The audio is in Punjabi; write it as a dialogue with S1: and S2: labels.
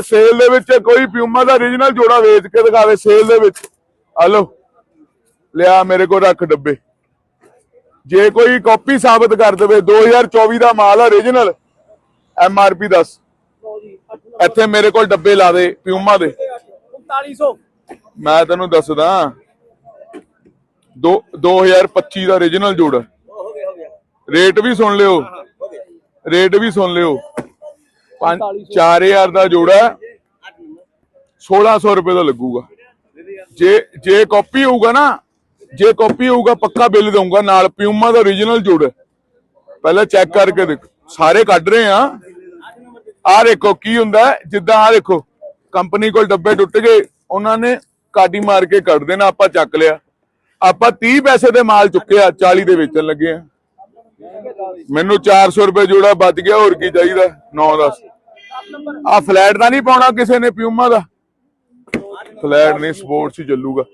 S1: ਸੇਲ ਦੇ ਵਿੱਚ ਕੋਈ ਪਿਊਮਾ ਦਾ origignal ਜੋੜਾ ਵੇਚ ਕੇ ਦਿਖਾਵੇ ਸੇਲ ਦੇ ਵਿੱਚ। ਆ ਲਿਆ ਮੇਰੇ ਕੋਲ ਰੱਖ ਡੱਬੇ। ਜੇ ਕੋਈ ਕਾਪੀ ਸਾਬਤ ਕਰ ਦੇਵੇ 2024 ਦਾ ਮਾਲ ਆ origignal ਐਮ ਆਰ ਪੀ ਦੱਸ। ਇੱਥੇ ਮੇਰੇ ਕੋਲ ਡੱਬੇ ਲਾ ਦੇ ਪਿਊਮਾ ਦੇ।
S2: 3900
S1: ਮੈਂ ਤੈਨੂੰ ਦੱਸਦਾ ਦੋ 2025 ਦਾ origignal ਜੋੜਾ। ਰੇਟ ਵੀ ਸੁਣ ਲਿਓ। ਰੇਟ ਵੀ ਸੁਣ ਲਿਓ। 4000 ਦਾ ਜੋੜਾ ਹੈ, 1600 ਰੁਪਏ ਦਾ ਲੱਗੂਗਾ। ਜੇ ਜੇ ਕਾਪੀ ਹੋਊਗਾ ਨਾ ਜੇ ਕਾਪੀ ਹੋਊਗਾ ਪੱਕਾ ਬਿੱਲ ਦਊਂਗਾ ਨਾਲ ਪਿਊਮਾ ਦਾ origignal ਜੋੜਾ। ਪਹਿਲਾਂ ਚੈੱਕ ਕਰਕੇ ਦੇਖੋ। ਸਾਰੇ ਕੱਢ ਰਹੇ ਆ ਆਹ ਦੇਖੋ ਕੀ ਹੁੰਦਾ ਜਿੱਦਾਂ ਆਹ ਦੇਖੋ ਕੰਪਨੀ ਕੋਲ ਡੱਬੇ ਟੁੱਟ ਗਏ ਉਹਨਾਂ ਨੇ ਕਾਟੀ ਮਾਰ ਕੇ ਕੱਢ ਦੇਣਾ ਆਪਾਂ ਚੱਕ ਲਿਆ। ਆਪਾਂ 30 ਪੈਸੇ ਦੇ ਮਾਲ ਚੁੱਕਿਆ 40 ਦੇ ਵੇਚਣ ਲੱਗੇ ਆ ਮੈਨੂੰ 400 ਰੁਪਏ ਜੋੜਾ ਵੱਧ ਗਿਆ, ਹੋਰ ਕੀ ਚਾਹੀਦਾ? 9 10 ਆ ਫਲੈਟ ਦਾ ਨਹੀਂ ਪਾਉਣਾ ਕਿਸੇ ਨੇ ਪਿਊਮਾ ਦਾ? ਫਲੈਟ ਨਹੀਂ ਸਪੋਰਟਸ ਹੀ ਚੱਲੂਗਾ।